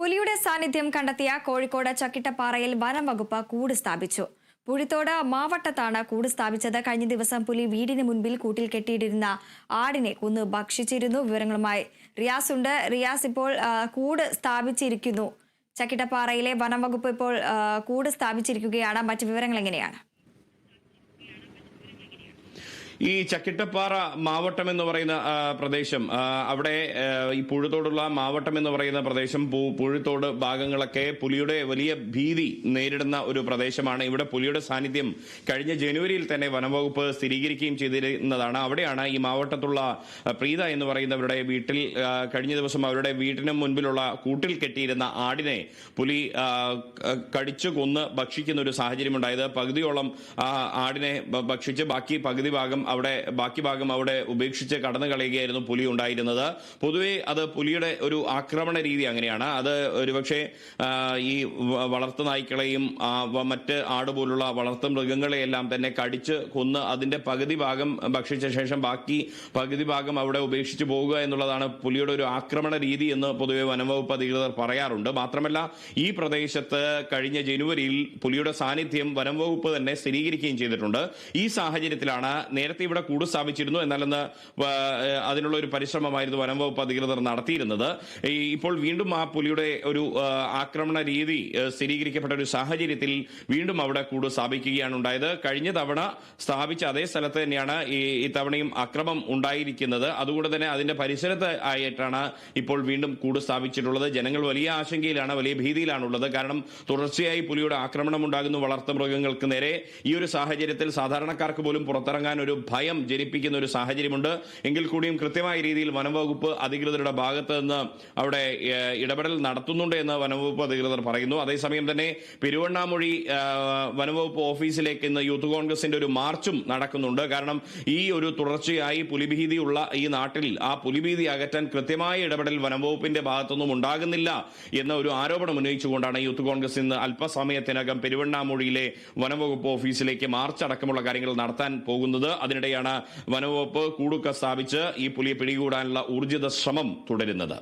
പുലിയുടെ സാന്നിധ്യം കണ്ടെത്തിയ കോഴിക്കോട് ചക്കിട്ടപ്പാറയിൽ വനം വകുപ്പ് കൂട് സ്ഥാപിച്ചു. പുഴിത്തോട് മാവട്ടത്താണ് കൂട് സ്ഥാപിച്ചത്. കഴിഞ്ഞ ദിവസം പുലി വീടിന് മുൻപിൽ കൂട്ടിൽ കെട്ടിയിട്ടിരുന്ന ആടിനെ കൊന്ന് ഭക്ഷിച്ചിരുന്നു. വിവരങ്ങളുമായി റിയാസ് ഉണ്ട്. റിയാസ് ഇപ്പോൾ കൂട് സ്ഥാപിച്ചിരിക്കുന്നു. ചക്കിട്ടപ്പാറയിലെ വനം വകുപ്പ് ഇപ്പോൾ കൂട് സ്ഥാപിച്ചിരിക്കുകയാണ്. മറ്റു വിവരങ്ങൾ എങ്ങനെയാണ്? ഈ ചക്കിട്ടപ്പാറ മാവട്ടം എന്ന് പറയുന്ന പ്രദേശം അവിടെ ഈ പുഴുത്തോടുള്ള മാവട്ടം എന്ന് പറയുന്ന പ്രദേശം പുഴുത്തോട് ഭാഗങ്ങളൊക്കെ പുലിയുടെ വലിയ ഭീതി നേരിടുന്ന ഒരു പ്രദേശമാണ്. ഇവിടെ പുലിയുടെ സാന്നിധ്യം കഴിഞ്ഞ ജനുവരിയിൽ തന്നെ വനംവകുപ്പ് സ്ഥിരീകരിക്കുകയും ചെയ്തിരുന്നതാണ്. അവിടെയാണ് ഈ മാവട്ടത്തുള്ള പ്രീത എന്ന് പറയുന്നവരുടെ വീട്ടിൽ കഴിഞ്ഞ ദിവസം അവരുടെ വീട്ടിന് മുൻപിലുള്ള കൂട്ടിൽ കെട്ടിയിരുന്ന ആടിനെ പുലി കടിച്ചു കൊന്ന് ഭക്ഷിക്കുന്ന ഒരു സാഹചര്യം ഉണ്ടായത് പകുതിയോളം ആടിനെ ഭക്ഷിച്ച് ബാക്കി പകുതി ഭാഗം അവിടെ ബാക്കി ഭാഗം അവിടെ ഉപേക്ഷിച്ച് കടന്നു കളയുകയായിരുന്നു പുലി ഉണ്ടായിരുന്നത്. പൊതുവേ അത് പുലിയുടെ ഒരു ആക്രമണ രീതി അങ്ങനെയാണ്. അത് ഒരുപക്ഷെ ഈ വളർത്തു നായ്ക്കളെയും മറ്റ് ആട് പോലുള്ള വളർത്തു മൃഗങ്ങളെയെല്ലാം തന്നെ കടിച്ച് കൊന്ന് അതിന്റെ പകുതി ഭാഗം ഭക്ഷിച്ച ശേഷം ബാക്കി പകുതി ഭാഗം അവിടെ ഉപേക്ഷിച്ച് പോകുക എന്നുള്ളതാണ് പുലിയുടെ ഒരു ആക്രമണ രീതി എന്ന് പൊതുവെ വനംവകുപ്പ് അധികൃതർ പറയാറുണ്ട്. മാത്രമല്ല ഈ പ്രദേശത്ത് കഴിഞ്ഞ ജനുവരിയിൽ പുലിയുടെ സാന്നിധ്യം വനംവകുപ്പ് തന്നെ സ്ഥിരീകരിക്കുകയും ചെയ്തിട്ടുണ്ട്. ഈ സാഹചര്യത്തിലാണ് നേരത്തെ ഇവിടെ കൂട് സ്ഥാപിച്ചിരുന്നു എന്നാൽ അന്ന് അതിനുള്ള ഒരു പരിശ്രമമായിരുന്നു വനംവകുപ്പ് അധികൃതർ നടത്തിയിരുന്നത്. ഇപ്പോൾ വീണ്ടും ആ പുലിയുടെ ഒരു ആക്രമണ രീതി സ്ഥിരീകരിക്കപ്പെട്ട ഒരു സാഹചര്യത്തിൽ വീണ്ടും അവിടെ കൂട് സ്ഥാപിക്കുകയാണ് ഉണ്ടായത്. കഴിഞ്ഞ തവണ സ്ഥാപിച്ച അതേ സ്ഥലത്ത് തന്നെയാണ് ഈ ഇത്തവണയും അക്രമം ഉണ്ടായിരിക്കുന്നത്. അതുകൊണ്ട് തന്നെ അതിന്റെ പരിസരത്ത് ആയിട്ടാണ് ഇപ്പോൾ വീണ്ടും കൂട് സ്ഥാപിച്ചിട്ടുള്ളത്. ജനങ്ങൾ വലിയ ആശങ്കയിലാണ് വലിയ ഭീതിയിലാണുള്ളത്. കാരണം തുടർച്ചയായി പുലിയുടെ ആക്രമണം ഉണ്ടാകുന്നു വളർത്തു മൃഗങ്ങൾക്ക് നേരെ. ഈ ഒരു സാഹചര്യത്തിൽ സാധാരണക്കാർക്ക് പോലും പുറത്തിറങ്ങാൻ ഒരു ഭയം ജനിപ്പിക്കുന്ന ഒരു സാഹചര്യമുണ്ട്. എങ്കിൽ കൂടിയും കൃത്യമായ രീതിയിൽ വനംവകുപ്പ് അധികൃതരുടെ ഭാഗത്ത് നിന്ന് അവിടെ ഇടപെടൽ നടത്തുന്നുണ്ട് എന്ന് വനംവകുപ്പ് അധികൃതർ പറയുന്നു. അതേസമയം തന്നെ പെരുവണ്ണാമൊഴി വനംവകുപ്പ് ഓഫീസിലേക്ക് ഇന്ന് യൂത്ത് കോൺഗ്രസിന്റെ ഒരു മാർച്ചും നടക്കുന്നുണ്ട്. കാരണം ഈ ഒരു തുടർച്ചയായി പുലിഭീതിയുള്ള ഈ നാട്ടിൽ ആ പുലിഭീതി അകറ്റാൻ കൃത്യമായ ഇടപെടൽ വനംവകുപ്പിന്റെ ഭാഗത്തൊന്നും ഉണ്ടാകുന്നില്ല എന്ന ഒരു ആരോപണം ഉന്നയിച്ചുകൊണ്ടാണ് യൂത്ത് കോൺഗ്രസ് ഇന്ന് അല്പസമയത്തിനകം പെരുവണ്ണാമൊഴിയിലെ വനംവകുപ്പ് ഓഫീസിലേക്ക് മാർച്ച് അടക്കമുള്ള കാര്യങ്ങൾ നടത്താൻ പോകുന്നത്. അതിനിടെയാണ് വനംവകുപ്പ് കൂടുക്ക സ്ഥാപിച്ച് ഈ പുലിയെ പിടികൂടാനുള്ള ഊർജിത ശ്രമം തുടരുന്നത്.